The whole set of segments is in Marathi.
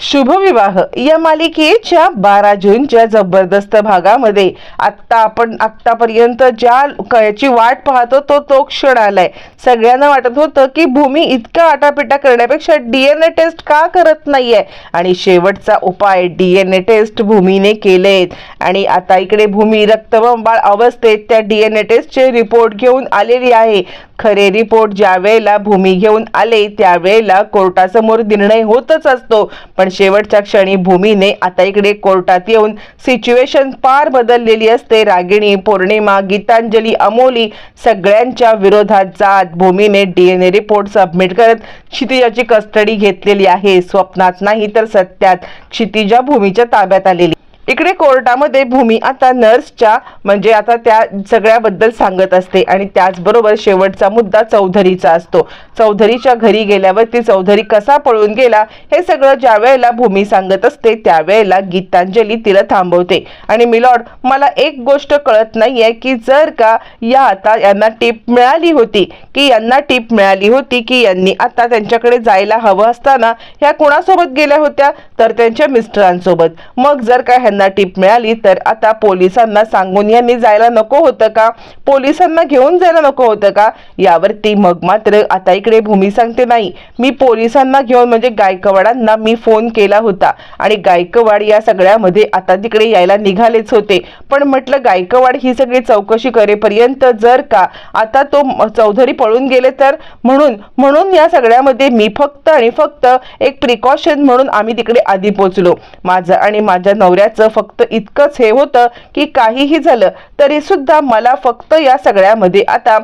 शुभविवाह. या मालिकेच्या बारा जूनच्या जबरदस्त भागामध्ये आत्ता आपण आत्तापर्यंत ज्या कळ्याची वाट पाहतो तो तो क्षण आलाय. सगळ्यांना वाटत होतं की भूमी इतका आटापिटा करण्यापेक्षा डीएनए टेस्ट का करत नाहीये? आणि शेवटचा उपाय डीएनए टेस्ट भूमीने केलेत. आणि आता इकडे भूमी रक्तबंबाळ अवस्थेत त्या डीएनए टेस्टचे रिपोर्ट घेऊन आलेली आहे. खरे रिपोर्ट ज्या वेळेला भूमी घेऊन आले त्यावेळेला कोर्टासमोर निर्णय होतच असतो. पण शेवटच्या क्षणी भूमीने आता इकडे कोर्टात येऊन सिच्युएशन पार बदललेली असते. रागिणी पौर्णिमा गीतांजली अमोली सगळ्यांच्या विरोधात जात भूमीने डीएनए रिपोर्ट सबमिट करत क्षितिजाची कस्टडी घेतलेली आहे. स्वप्नात नाही तर सत्यात क्षितिजा भूमीच्या ताब्यात आलेली इकडे कोर्टामध्ये भूमी आता नर्सच्या म्हणजे आता त्या सगळ्याबद्दल सांगत असते. आणि त्याचबरोबर शेवटचा मुद्दा चौधरीचा असतो. चौधरीच्या घरी गेल्यावरती चौधरी कसा पळून गेला हे सगळं ज्या वेळेला भूमी सांगत असते त्यावेळेला गीतांजली तिला थांबवते. आणि मिलॉर्ड मला एक गोष्ट कळत नाहीये की जर का या आता यांना टीप मिळाली होती की यांना टीप मिळाली होती की यांनी आता त्यांच्याकडे जायला हवं असताना ह्या कोणासोबत गेल्या होत्या तर त्यांच्या मिस्टरांसोबत. मग जर का ह्यांना टीप मिळाली तर आता पोलिसांना सांगून यांनी जायला नको होतं का? पोलिसांना घेऊन जायला नको होतं का? यावरती मग मात्र आता इकडे भूमी सांगते नाही. मी पोलिसांना घेऊन म्हणजे गायकवाडांना मी फोन केला होता आणि गायकवाड या सगळ्यामध्ये आता तिकडे यायला निघालेच होते. पण म्हटलं गायकवाड ही सगळी चौकशी करेपर्यंत जर का आता तो चौधरी पळून गेले तर? म्हणून म्हणून या सगळ्यामध्ये मी फक्त आणि फक्त एक प्रिकॉशन म्हणून आम्ही तिकडे आधी पोचलो. माझं आणि माझ्या नवऱ्याचं फक्त इतकंच हे होतं की काहीही झालं तरी सुद्धा मला फक्त या सगळ्यामध्ये आता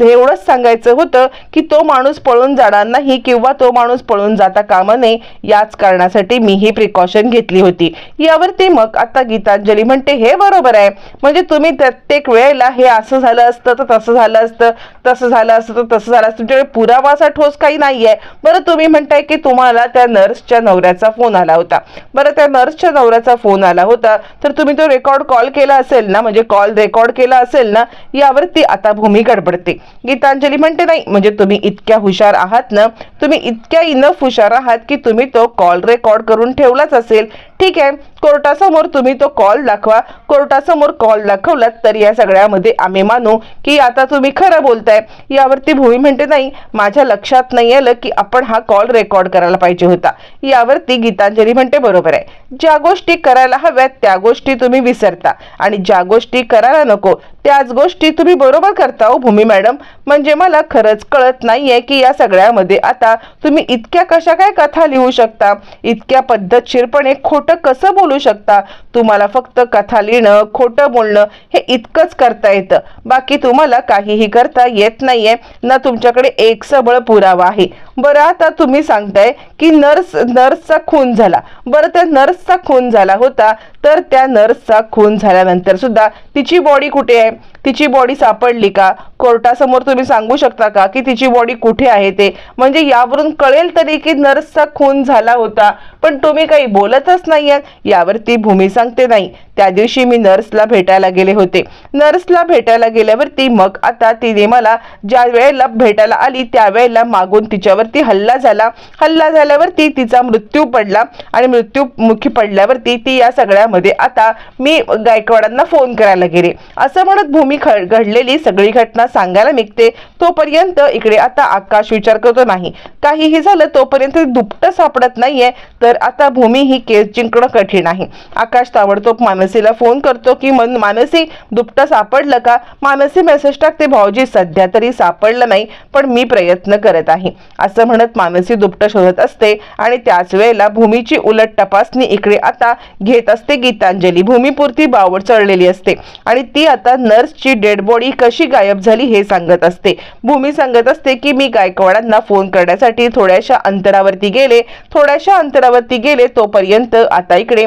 एवढंच सांगायचं होतं की तो माणूस पळून जाणार नाही किंवा तो माणूस पळून जाता कामा नये याच कारणासाठी मी ही प्रिकॉशन घेतली होती. यावरती मग आता गीतांजली म्हणते हे बरोबर आहे. म्हणजे तुम्ही प्रत्येक वेळेला हे असं झालं असतं तर तसं झालं असतं तसं झालं असतं तर तसं झालं असतं. तुमच्याकडे पुरावा असा ठोस काही नाही आहे बरं तुम्ही म्हणताय की तुम्हाला त्या नर्सच्या नवऱ्याचा फोन आला होता. बरं त्या नर्सच्या नवऱ्याचा फोन आला होता तर तुम्ही तो रेकॉर्ड कॉल केला असेल ना म्हणजे कॉल रेकॉर्ड केला असेल ना यावरती आता भूमी गडबडते. गीतांजली म्हणते नाही म्हणजे तुम्ही इतक्या हुशार आहात ना तुम्ही इतक्या इनफ हुशार आहात की तुम्ही तो कॉल रेकॉर्ड करून ठेवलाच असेल. ठीक आहे कोर्टासमोर तुम्ही तो कॉल दाखवा. कोर्टासमोर कॉल दाखवलात तर या सगळ्यामध्ये आम्ही मानू की आता तुम्ही खरं बोलताय. यावरती भूमी म्हणते नाही माझ्या लक्षात नाही आलं की आपण हा कॉल रेकॉर्ड करायला पाहिजे होता. यावरती गीतांजली म्हणते बरोबर आहे. ज्या गोष्टी करायला हव्यात त्या गोष्टी तुम्ही विसरता. आणि ज्या गोष्टी करायला नको त्याच गोष्टी तुम्ही बरोबर करता हो भूमी मॅडम. म्हणजे मला खरंच कळत नाहीये की या सगळ्यामध्ये आता तुम्ही इतक्या कशा काय कथा लिहू शकता? इतक्या पद्धतशीरपणे खोटं कसं बोलू शकता. तुम्हाला फक्त कथा लिहिणं खोटं बोलणं हे इतकंच करता येतं. बाकी तुम्हाला काहीही करता येत नाहीये. ना तुमच्याकडे एक सबळ पुरावा आहे. बरं आता तुम्ही सांगताय की नर्स नर्सचा खून झाला. बरं त्या नर्सचा खून झाला होता तर त्या नर्सचा खून झाल्यानंतर सुद्धा तिची बॉडी कुठे आहे? तिची बॉडी सापडली का? कोर्टासमोर तुम्ही सांगू शकता का की तिची बॉडी कुठे आहे ते? म्हणजे यावरून कळेल तरी की नर्सचा खून झाला होता पण तुम्ही काही बोलतच नाहीये यावरती भूमी सांगते नाही. त्या दिवशी मी नर्सला भेटायला गेले होते. नर्सला भेटायला गेल्यावरती मग आता तिने मला ज्या वेळेला भेटायला आली त्यावेळेला मागून तिच्यावरती हल्ला झाला. हल्ला झाल्यावरती तिचा मृत्यू पडला आणि मृत्यूमुखी पडल्यावरती ती या सगळ्यामध्ये आता मी गायकवाडांना फोन करायला गेले. असं म्हणत भूमी घडलेली सगळी घटना सांगायला निघते. तोपर्यंत इकडे आता आकाश विचार करतो नाही. काहीही झालं तोपर्यंत दुपटं सापडत नाहीये. तर आता भूमी ही केस जिंकणं कठीण आहे. आकाश ताबडतोब मानसीला फोन करतो की मन मानसी दुपटं सापडलं का? मानसी मेसेज टाकते भाऊजी सध्या तरी सापडलं नाही पण मी प्रयत्न करत आहे. असं म्हणत मानसी दुपटं शोधत असते आणि त्याच वेळेला भूमीची उलट तपासणी इकडे आता घेत असते गीतांजली. भूमीपुरती बावड चढलेली असते आणि ती आता नर्सची डेड बॉडी कशी गायब झाली हे सांगत असते. भूमी सांगत असते की मी गायकवाडांना फोन करण्यासाठी थोड्याशा अंतरावरती गेले. थोड्याशा अंतरावरती गेले तोपर्यंत आता इकडे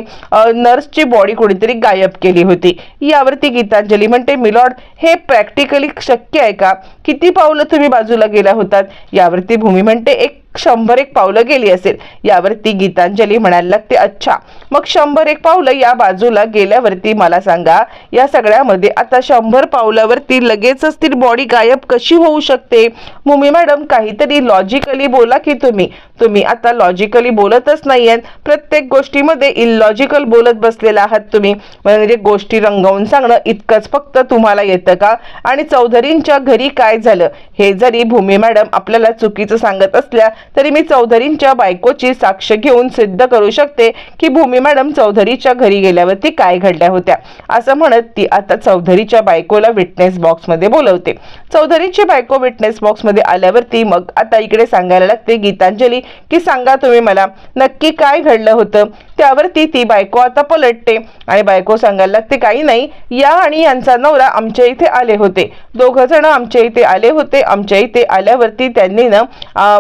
नर्सची बॉडी कुणीतरी गायब केली होती. यावरती गीतांजली म्हणते मिलॉर्ड हे प्रॅक्टिकली शक्य आहे का? किती पावलं तुम्ही बाजूला गेला होतात? यावरती भूमी म्हणते एक शंभर एक पावलं गेली असेल. यावरती गीतांजली म्हणायला लागते अच्छा मग शंभर एक पावलं या बाजूला गेल्यावरती मला सांगा या सगळ्यामध्ये आता शंभर पावलावरती लगेचच ती बॉडी गायब कशी होऊ शकते? मुमी मॅडम काहीतरी लॉजिकली बोला की तुम्ही. तुम्ही आता लॉजिकली बोलतच नाहीयेत. प्रत्येक गोष्टीमध्ये इलॉजिकल बोलत बसलेला आहात तुम्ही. म्हणजे गोष्टी रंगवून सांगणं इतकंच फक्त तुम्हाला येतं का? आणि चौधरींच्या घरी काय झालं? हे जरी भूमी मॅडम आपल्याला चुकीचं सांगत असल्या तरी मी चौधरींच्या बायकोची साक्ष घेऊन सिद्ध करू शकते की भूमी मॅडम चौधरीच्या घरी गेल्यावरती काय घडल्या होत्या. असं म्हणत ती आता चौधरीच्या बायकोला विटनेस बॉक्समध्ये बोलवते. चौधरीची बायको विटनेस बॉक्समध्ये आल्यावरती मग आता इकडे सांगायला लागते गीतांजली की सांगा तुम्ही मला नक्की काय घडलं होतं? त्यावरती ती बायको आता पलटते. आणि बायको सांगायला लागते काही नाही या आणि यांचा नवरा आमच्या इथे आले होते. दोघं जण आमच्या इथे आले होते. आमच्या इथे आल्यावरती त्यांनी ना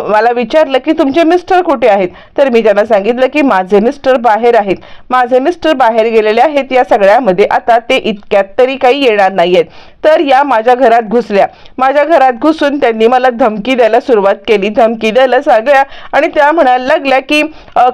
मला विचारलं की तुमचे मिस्टर कुठे आहेत? तर मी त्यांना सांगितलं की माझे मिस्टर बाहेर आहेत. माझे मिस्टर बाहेर गेलेले आहेत या सगळ्यामध्ये. आता ते इतक्यात तरी काही येणार नाही आहेत तर या माझ्या घरात घुसल्या. माझ्या घरात घुसून त्यांनी मला धमकी द्यायला सुरुवात केली. धमकी द्यायला सांगल्या आणि त्या म्हणायला लागल्या की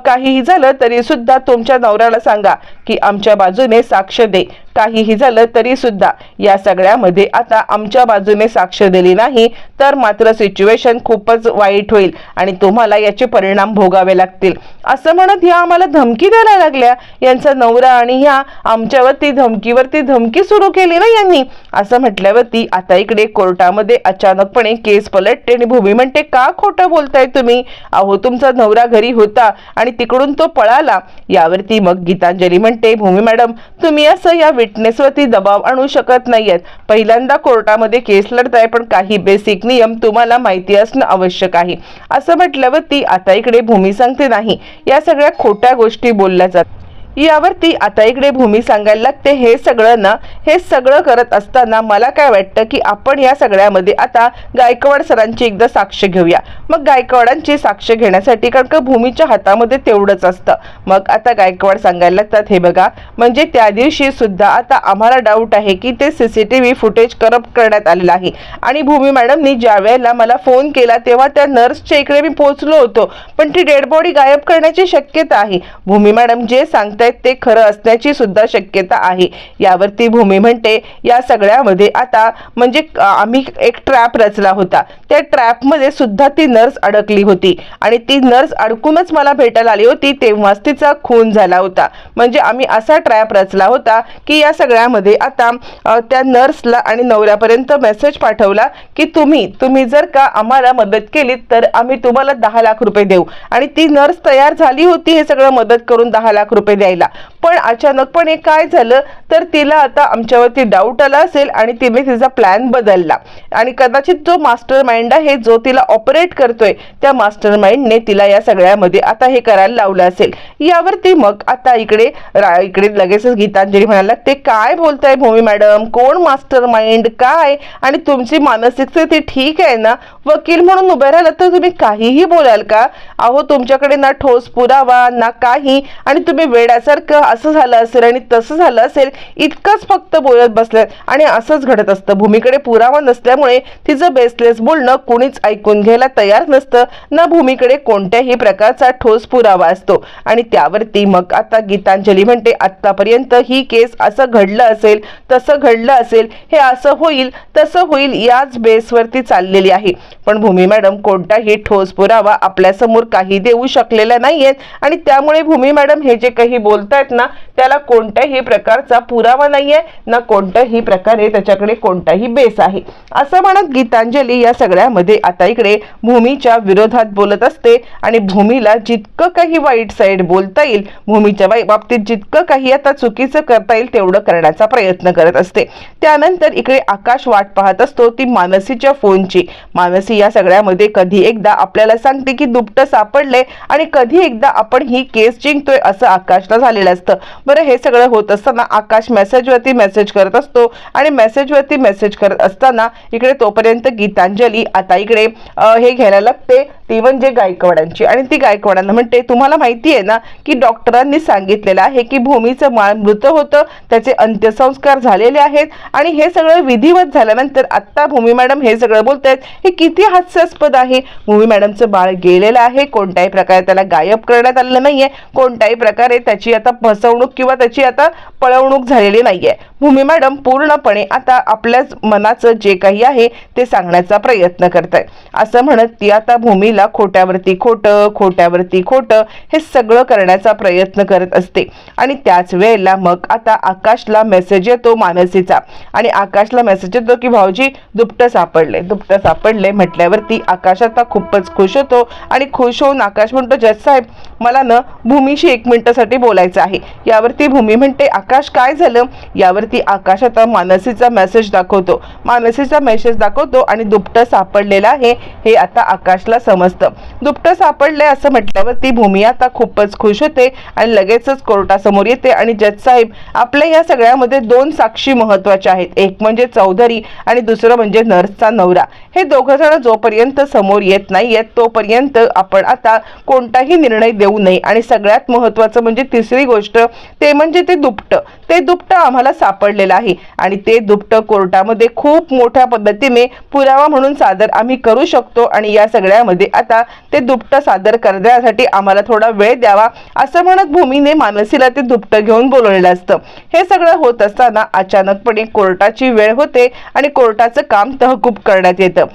काहीही झालं तरी सुद्धा तुमच्या नवऱ्याला सांगा की आमच्या बाजूने साक्ष दे. काहीही झालं तरी सुद्धा या सगळ्यामध्ये आता आमच्या बाजूने साक्ष दिली नाही तर मात्र सिच्युएशन खूपच वाईट होईल आणि तुम्हाला याचे परिणाम भोगावे लागतील. असं म्हणत ह्या आम्हाला धमकी द्यायला लागल्या. यांचा नवरा आणि ह्या आमच्यावरती धमकीवरती धमकी सुरू केली ना यांनी. असं म्हटल्यावरती आता इकडे कोर्टामध्ये अचानकपणे केस पलटते आणि भूमी म्हणते का खोटं बोलताय तुम्ही? अहो तुमचा नवरा घरी होता आणि तिकडून तो पळाला. यावरती मग गीतांजली म्हणते भूमी मॅडम तुम्ही असं या विटनेसवरती दबाव आणू शकत नाहीयेत. पहिल्यांदा कोर्टामध्ये केस लढताय पण काही बेसिक नियम तुम्हाला माहिती असणं आवश्यक आहे. असं म्हटल्यावर ती आता इकडे भूमी सांगते नाही. या सगळ्या खोट्या गोष्टी बोलल्या जातात यावरती आता इकडे भूमी सांगायला लागते. हे सगळं ना हे सगळं करत असताना मला काय वाटतं की आपण या सगळ्यामध्ये आता गायकवाड सरांची एकदा साक्ष घेऊया. मग गायकवाडांची साक्ष घेण्यासाठी कारण का भूमीच्या हातामध्ये तेवढंच असतं. मग आता गायकवाड सांगायला लागतात हे बघा म्हणजे त्या दिवशी सुद्धा आता आम्हाला डाऊट आहे की ते C C T V footage corrupt करण्यात आलेलं आहे. आणि भूमी मॅडमनी ज्या वेळेला मला फोन केला तेव्हा त्या नर्सच्या इकडे मी पोहोचलो होतो. पण ती डेड बॉडी गायब करण्याची शक्यता आहे. भूमी मॅडम जे आहेत ते खरं असण्याची सुद्धा शक्यता आहे. यावरती भूमी म्हणते या सगळ्यामध्ये आता म्हणजे आम्ही एक ट्रॅप रचला होता. त्या ट्रॅपमध्ये सुद्धा ती नर्स अडकली होती. आणि ती नर्स अडकूनच मला भेटायला आली होती तेव्हाच तिचा खून झाला होता. म्हणजे आम्ही असा ट्रॅप रचला होता की या सगळ्यामध्ये आता त्या नर्सला आणि नवऱ्यापर्यंत मेसेज पाठवला की तुम्ही तुम्ही जर का आम्हाला मदत केली तर आम्ही तुम्हाला दहा लाख रुपये देऊ. आणि ती नर्स तयार झाली होती हे सगळं मदत करून दहा लाख रुपये द्यायला पण अचानकपणे काय झालं? तर तिला आता आमच्यावरती डाऊट आला असेल आणि तिने तिचा प्लॅन बदलला. आणि कदाचित जो मास्टर माइंड आहे जो तिला ऑपरेट करतोय त्या मास्टर माइंडने तिला या सगळ्यामध्ये आता हे करायला लावलं असेल. यावरती मग आता इकडे इकडे लगेचच गीतांजली म्हणाला ते काय बोलताय भूमी मॅडम? कोण मास्टर माइंड काय? आणि तुमची मानसिक स्थिती ठीक आहे ना? वकील म्हणून उभे राहिला तर तुम्ही काहीही बोलाल का? अहो तुमच्याकडे ना ठोस पुरावा ना काही. आणि तुम्ही वेड्यासारखं असं झालं असेल आणि तसं झालं असेल इतकंच फक्त बोलत बसल्यात आणि असंच घडत असतं. भूमीकडे पुरावा नसल्यामुळे तिचं बेसलेस बोलणं कुणीच ऐकून घ्यायला तयार नसतं. ना भूमीकडे कोणत्याही प्रकारचा ठोस पुरावा असतो. आणि त्यावरती मग आता गीतांजली म्हणते आत्तापर्यंत ही केस असं घडलं असेल तसं घडलं असेल हे असं होईल तसं होईल याच बेसवरती चाललेली आहे. पण भूमी मॅडम कोणताही ठोस पुरावा आपल्यासमोर काही देऊ शकलेल्या नाहीयेत आणि त्यामुळे भूमी मॅडम हे जे काही बोलतायत ना त्याला कोणत्याही प्रकारचा पुरावा नाहीये ना कोणत्याही प्रकारे त्याच्याकडे कोणताही बेस आहे. असं म्हणत गीतांजली या सगळ्यामध्ये आता इकडे भूमीच्या विरोधात बोलत असते आणि भूमीला जितकं काही वाईट साईड बोलता येईल भूमीच्या बाबतीत जितकं काही आता चुकीचं करता येईल तेवढं करण्याचा प्रयत्न करत असते. त्यानंतर इकडे आकाश वाट पाहत असतो ती मानसीच्या फोनची. मानसी या सगळ्यामध्ये कधी एकदा आपल्याला सांगते की दुपटं सापडले आणि कधी एकदा आपण ही केस जिंकतोय असं आकाशला झालेलं असतं. बरं हे सगळं होत असताना आकाश मेसेजवरती मेसेज करत असतो आणि मेसेजवरती मेसेज करत असताना इकडे तोपर्यंत गीतांजली आता इकडे हे घ्यायला लागते. ती म्हणजे गायकवाडांची. आणि ती गायकवाडांना म्हणते तुम्हाला माहिती आहे ना की डॉक्टरांनी सांगितलेलं आहे की भूमीचं बाळ मृत होतं त्याचे अंत्यसंस्कार झालेले आहेत आणि हे सगळं विधिवत झाल्यानंतर आत्ता भूमी मॅडम हे सगळं बोलत आहेत हे किती हास्यास्पद आहे. भूमी मॅडमचं बाळ गेलेलं आहे कोणत्याही प्रकारे त्याला गायब करण्यात आलेलं नाहीये कोणत्याही प्रकारे त्याची आता फसवणूक किंवा त्याची आता पळवणूक झालेली नाहीये. भूमी मॅडम पूर्णपणे आता आपल्याच मनाचं जे काही आहे ते सांगण्याचा प्रयत्न करत आहे असं म्हणत ती आता भूमीला खोट्यावरती खोटं खोट्यावरती खोटं हे सगळं करण्याचा प्रयत्न करत असते. आणि त्याच वेळेला मग आता आकाशला मेसेज येतो मानसीचा. आणि आकाशला मेसेज येतो की भाऊजी दुपटं सापडले दुपटं सापडले. म्हटल्यावरती आकाश आता खूपच खुश होतो आणि खुश होऊन आकाश म्हणतो जज साहेब मला ना भूमीशी एक मिनिटासाठी बोलायचं आहे. यावरती भूमी म्हणते आकाश काय झालं? यावरती आकाश आता मानसीचा मेसेज दाखवतो. मानसीचा मेसेज दाखवतो आणि दुपटं सापडलेलं आहे हे आता आकाशला समजतं. दुपटं सापडलंय असं म्हटल्यावरती भूमी आता खूपच खुश होते आणि लगेचच कोर्टासमोर येते आणि जज साहेब आपल्या या सगळ्यामध्ये दोन साक्षी महत्त्वाच्या आहेत. एक म्हणजे चौधरी आणि दुसरं म्हणजे नर्सचा नवरा. हे दोघं जण जोपर्यंत समोर येत नाही येत तोपर्यंत आपण आता कोणताही निर्णय देऊ नये. आणि सगळ्यात महत्वाचं म्हणजे तिसरी गोष्ट ते म्हणजे ते दुपटं. ते दुपटं आम्हाला साप सापडलेलं आहे. आणि ते दुपटं कोर्टामध्ये खूप मोठ्या पद्धतीने पुरावा म्हणून सादर आम्ही करू शकतो. आणि या सगळ्यामध्ये आता ते दुपटं सादर करण्यासाठी आम्हाला थोडा वेळ द्यावा. असं म्हणत भूमीने मानसीला ते दुपटं घेऊन बोलवलेलं असतं. हे सगळं होत असताना अचानकपणे कोर्टाची वेळ होते आणि कोर्टाचं काम तहकूब करण्यात येतं.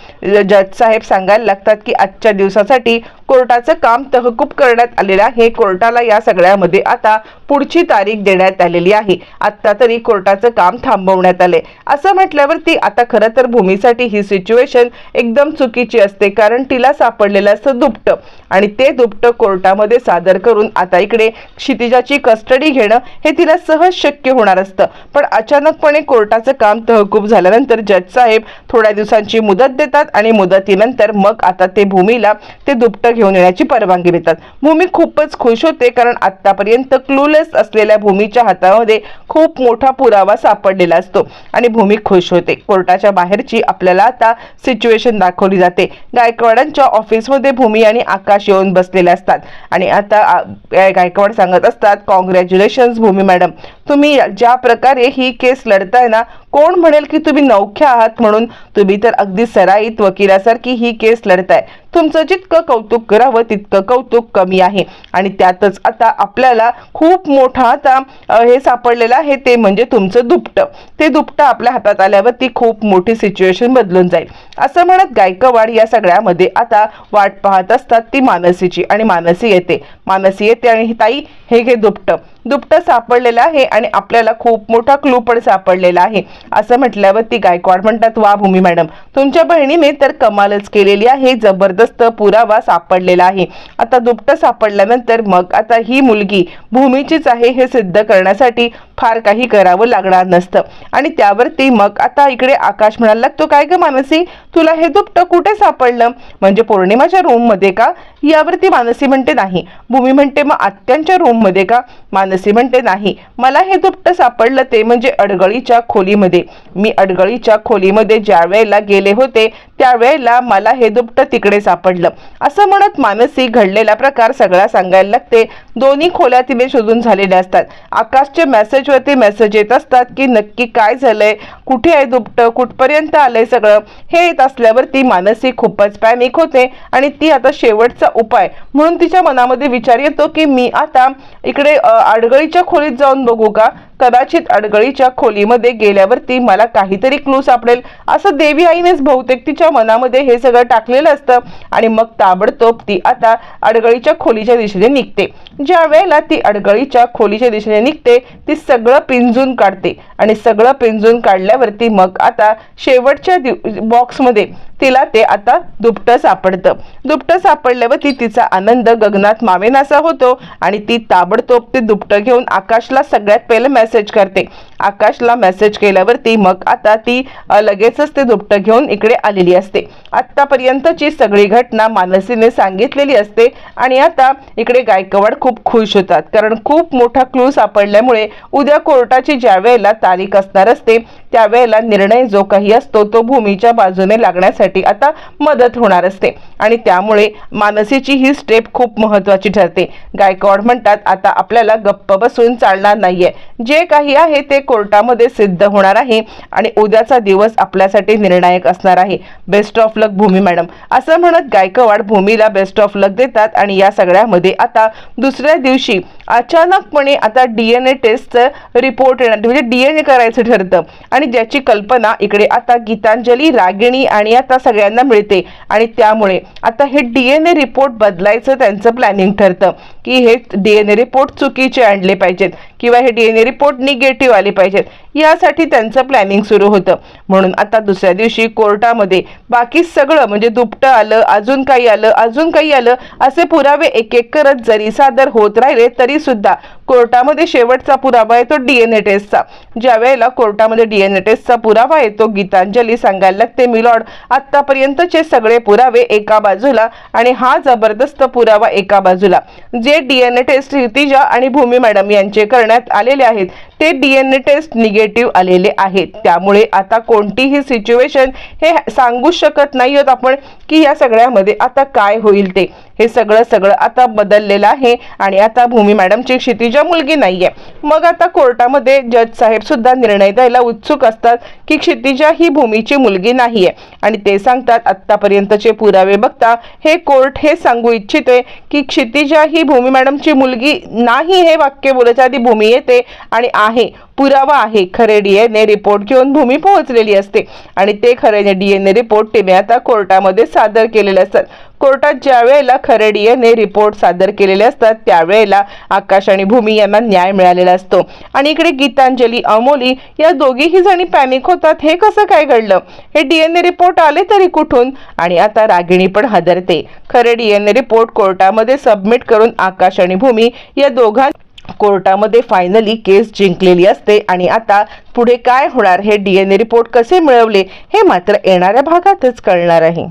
जज साहेब सांगायला लागतात की आजच्या दिवसासाठी कोर्टाचं काम तहकूब करण्यात आलेलं आहे. कोर्टाला या सगळ्यामध्ये आता पुढची तारीख देण्यात आलेली आहे. आत्ता तरी कोर्टा कोर्टाचं काम थांबवण्यात आले. असं म्हटल्यावरती आता खरं तर भूमीसाठी ही सिच्युएशन एकदम चुकीची असते कारण तिला सापडलेलं असतं दुपटं. आणि ते दुपटं कोर्टामध्ये सादर करून आता इकडे क्षितिजाची कस्टडी घेणं हे तिला सहज शक्य होणार असतं. पण अचानकपणे कोर्टाचं काम तहकूब झाल्यानंतर जज साहेब थोड्या दिवसांची मुदत देतात आणि मुदतीनंतर मग आता ते भूमीला ते दुपटं घेऊन येण्याची परवानगी देतात. भूमी खूपच खुश होते कारण आतापर्यंत क्लूलेस असलेल्या भूमीच्या हातामध्ये खूप मोठा पुरावा सापडलेला असतो आणि भूमी खुश होते. कोर्टाच्या बाहेरची आपल्याला आता सिच्युएशन दाखवली जाते. गायकवाडांच्या ऑफिसमध्ये भूमी आणि आकाश येऊन बसलेले असतात. आणि आता गायकवाड सांगत असतात कॉंग्रॅच्युलेशन्स भूमी मॅडम तुम्ही ज्या प्रकारे ही केस लढताय ना कोण म्हणेल की तुम्ही नौख्या आहात म्हणून तुम्ही तर अगदी सराईत वकिलासारखी ही केस लढताय. तुमचं जितकं कौतुक करावं तितकं कौतुक कमी आहे. आणि त्यातच आता आपल्याला खूप मोठा आता हे सापडलेलं आहे ते म्हणजे तुमचं दुपटं. ते दुपटं आपल्या हातात आल्यावरती खूप मोठी सिच्युएशन बदलून जाईल. असं म्हणत गायकवाड या सगळ्यामध्ये आता वाट पाहत असतात ती मानसीची. आणि मानसी येते. मानसी येते आणि ताई हे घे दुपटं. दुपटं सापडलेलं आहे आणि आपल्याला खूप मोठा क्लू पण सापडलेला आहे. असं म्हटल्यावर ती गायकवाड म्हणतात वा भूमी मॅडम तुमच्या बहिणीने तर कमालच केलेली आहे जबरदस्त पुरावा सापडलेला आहे. आता दुपटं सापडल्यानंतर मग आता ही मुलगी भूमीचीच आहे हे सिद्ध करण्यासाठी फार काही करावं लागणार नसतं. आणि त्यावरती मग आता इकडे आकाश म्हणायला लागतो काय ग मानसी? तुला हे दुपटं कुठे सापडलं? म्हणजे पौर्णिमाच्या रूममध्ये का? यावरती मानसी म्हणते नाही. भूमी म्हणते मग आत्यांच्या रूममध्ये का? मानसी म्हणते नाही. मला हे दुपटं सापडलं ते म्हणजे अडगळीच्या खोलीमध्ये. मी अडगळीच्या खोलीमध्ये ज्या वेळेला गेले होते त्यावेळेला मला हे दुपटं तिकडे सापडलं. असं म्हणत मानसी घडलेला प्रकार सगळा सांगायला लागते. दोन्ही खोल्या तिने शोधून झालेल्या असतात. आकाशचे मेसेजवरती मेसेज येत असतात की नक्की काय झालंय? कुठे आहे दुपटं? कुठपर्यंत आलंय सगळं? हे येत असल्यावर ती मानसी खूपच पॅनिक होते आणि ती आता शेवटचा उपाय म्हणून तिच्या मनामध्ये विचार येतो की मी आता इकडे आडगळीच्या अडगळीच्या खोलीत जाऊन बघू का? कदाचित अडगळीच्या खोलीमध्ये गेल्यावरती मला काहीतरी क्लू सापडेल. असं देवी आईनेच बहुतेक तिच्या मनामध्ये हे सगळं टाकलेलं असतं आणि मग ताबडतोब ती आता अडगळीच्या खोलीच्या दिशेने निघते. ज्या वेळेला ती अडगळीच्या खोलीच्या दिशेने निघते ती सगळं पिंजून काढते आणि सगळं पिंजून काढल्यावरती मग आता शेवटच्या बॉक्समध्ये तिला ते आता दुपटं सापडतं. दुपटं सापडल्यावरती तिचा आनंद गगनात मावेनासा होतो आणि ती ताबडतोब ते दुपटं घेऊन आकाशला सगळ्यात पहिले मेसेज करते. आकाशला मेसेज केल्यावरती मग आता ती लगेचच ते दुपटं घेऊन इकडे आलेली असते. आत्तापर्यंतची सगळी घटना मानसीने सांगितलेली असते आणि आता इकडे गायकवाड खूप खुश होतात. कारण खूप मोठा क्लू सापडल्यामुळे उद्या कोर्टाची ज्या वेळेला तारीख असणार असते त्यावेळेला निर्णय जो काही असतो तो भूमीच्या बाजूने लागण्यासाठी आता मदत होणार असते. आणि त्यामुळे मानसीची ही स्टेप खूप महत्वाची ठरते. गायकवाड म्हणतात आता आपल्याला गप्प बसून चालणार नाहीये. जे काही आहे ते कोर्टामध्ये सिद्ध होणार आहे आणि उद्याचा दिवस आपल्यासाठी निर्णायक असणार आहे. Best of luck Bhumi madam. असं म्हणत गायकवाड भूमीला बेस्ट ऑफ लक देतात आणि या सगळ्यामध्ये आता दुसऱ्या दिवशी अचानकपणे आता डी एन ए टेस्टचं रिपोर्ट येणार म्हणजे डी एन ए करायचं ठरतं. आणि ज्याची कल्पना इकडे आता गीतांजली रागिणी आणि आता सगळ्यांना मिळते. आणि त्यामुळे आता हे डी एन ए रिपोर्ट बदलायचं त्यांचं प्लॅनिंग ठरतं की हे डी एन ए रिपोर्ट चुकीचे आणले पाहिजेत. किंवा हे D N A report negative आले पाहिजेत. यासाठी त्यांचं प्लॅनिंग सुरू होतं. म्हणून आता दुसऱ्या दिवशी कोर्टामध्ये बाकी सगळं म्हणजे दुपटं आलं अजून काही आलं अजून काही आलं असे पुरावे एक एक करत जरी सादर होत राहिले तरी सुद्धा कोर्टामध्ये शेवटचा पुरावा येतो डी एन ए टेस्टचा ज्या वेळेला कोर्टामध्ये डी एन ए टेस्टचा पुरावा येतो गीतांजली सांगायला लागते मिलॉर्ड आत्तापर्यंतचे सगळे पुरावे एका बाजूला आणि हा जबरदस्त पुरावा एका बाजूला. जे D N A test Ritija आणि भूमी मॅडम यांचे करण्यात आलेले आहेत. ते डीएनए टेस्ट निगेटिव्ह आलेले आहेत. त्यामुळे आता कोणतीही सिच्युएशन हे सांगू शकत नाही आहोत आपण की या सगळ्यामध्ये आता काय होईल ते. हे सगळं सगळं आता बदललेलं आहे आणि आता भूमी मॅडमची क्षितिजा मुलगी नाहीये. मग आता कोर्टामध्ये जज साहेब सुद्धा निर्णय द्यायला उत्सुक असतात की क्षितिजा ही भूमीची मुलगी नाहीये. आणि ते सांगतात आत्तापर्यंतचे पुरावे बघता हे कोर्ट हे सांगू इच्छिते की क्षितिजा ही भूमी मॅडमची मुलगी नाही हे वाक्य बोलायच्या आधी भूमी येते आणि आहे पुरावा आहे. खरे डीएनए रिपोर्ट घेऊन भूमी पोहोचलेली असते आणि ते खरे डीएनए रिपोर्ट तिने आता कोर्टामध्ये सादर केलेले असतात. कोर्टात ज्या वेळेला खरे रिपोर्ट सादर केलेले असतात त्यावेळेला आकाश आणि भूमी यांना न्याय मिळालेला असतो. आणि इकडे गीतांजली अमोली या दोघीही जणी पॅनिक होतात. हे कसं काय घडलं? हे डीएनए रिपोर्ट आले तरी कुठून? आणि आता रागिणी पण हादरते. खरे डीएनए रिपोर्ट कोर्टामध्ये सबमिट करून आकाश आणि भूमी या दोघां कोर्टामध्ये फायनली केस जिंकलेली असते. आणि आता पुढे काय होणार? हे डीएनए रिपोर्ट कसे मिळवले? हे मात्र येणाऱ्या भागातच कळणार आहे.